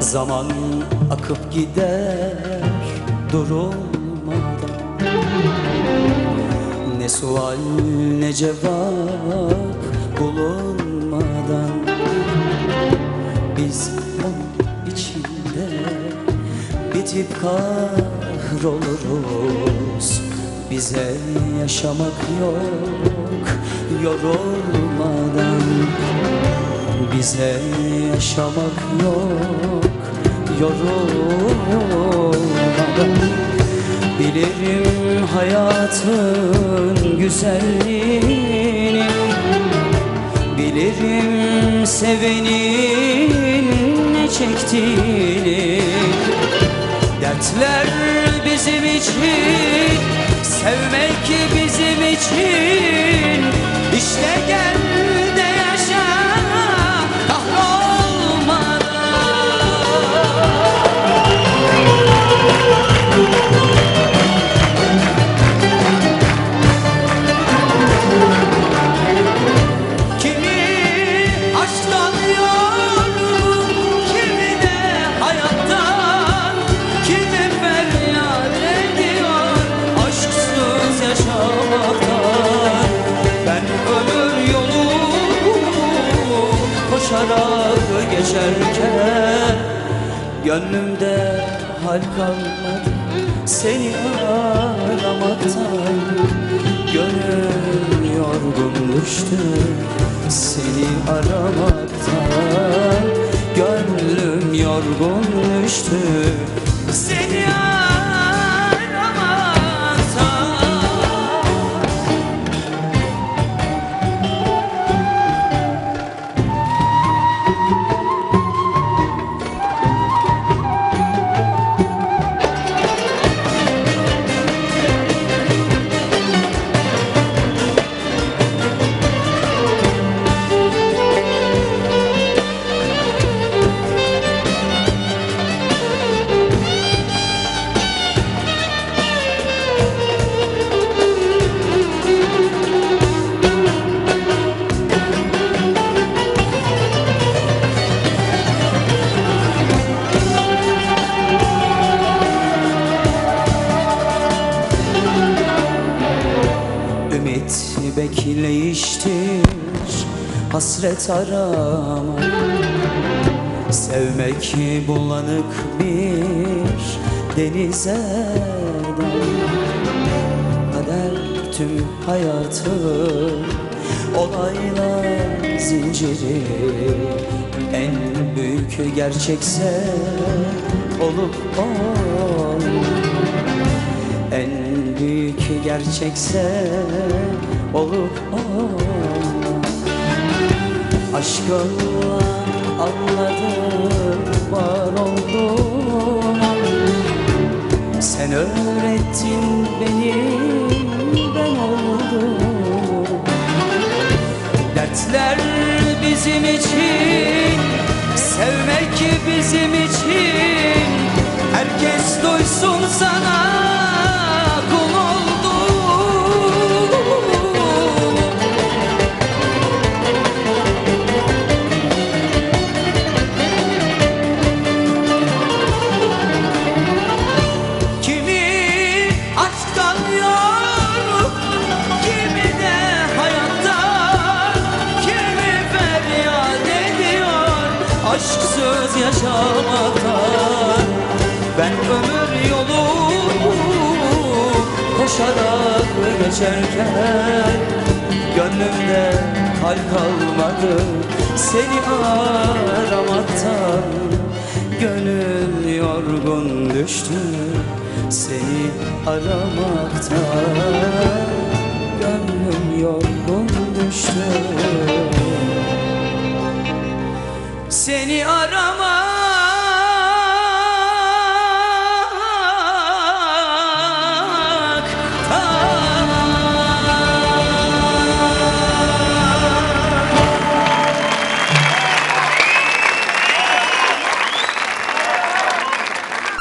Zaman akıp gider durulmadan Ne sual ne cevap bulun bitip kahroluruz. Bize yaşamak yok yorulmadan. Bize yaşamak yok yorulmadan. Bilirim hayatın güzelliğini. Bilirim sevenin ne çektiğini Dertler bizim için. Sevmek bizim için. İşte gel geçerken gönlümde hal kalmadı seni aramaktan. Gönül yorgun düştü seni aramaktan Gönlüm yorgun düştü Ümit bekleyiştir Hasret arama Sevmek bulanık bir denize Kader tüm hayatı Olaylar zinciri En büyük gerçekse Olup en büyük gerçekse olup olmaz. Aşkınla anladım var olduğum Sen öğrettin benim ben oldum. Dertler bizim için Sevmek bizim için yaşamaktan. Ben ömür yolu koşarak geçerken gönlümde hal kalmadı seni aramaktan. Gönül yorgun düştü seni aramaktan Gönlüm yorgun düştü Seni aramaktan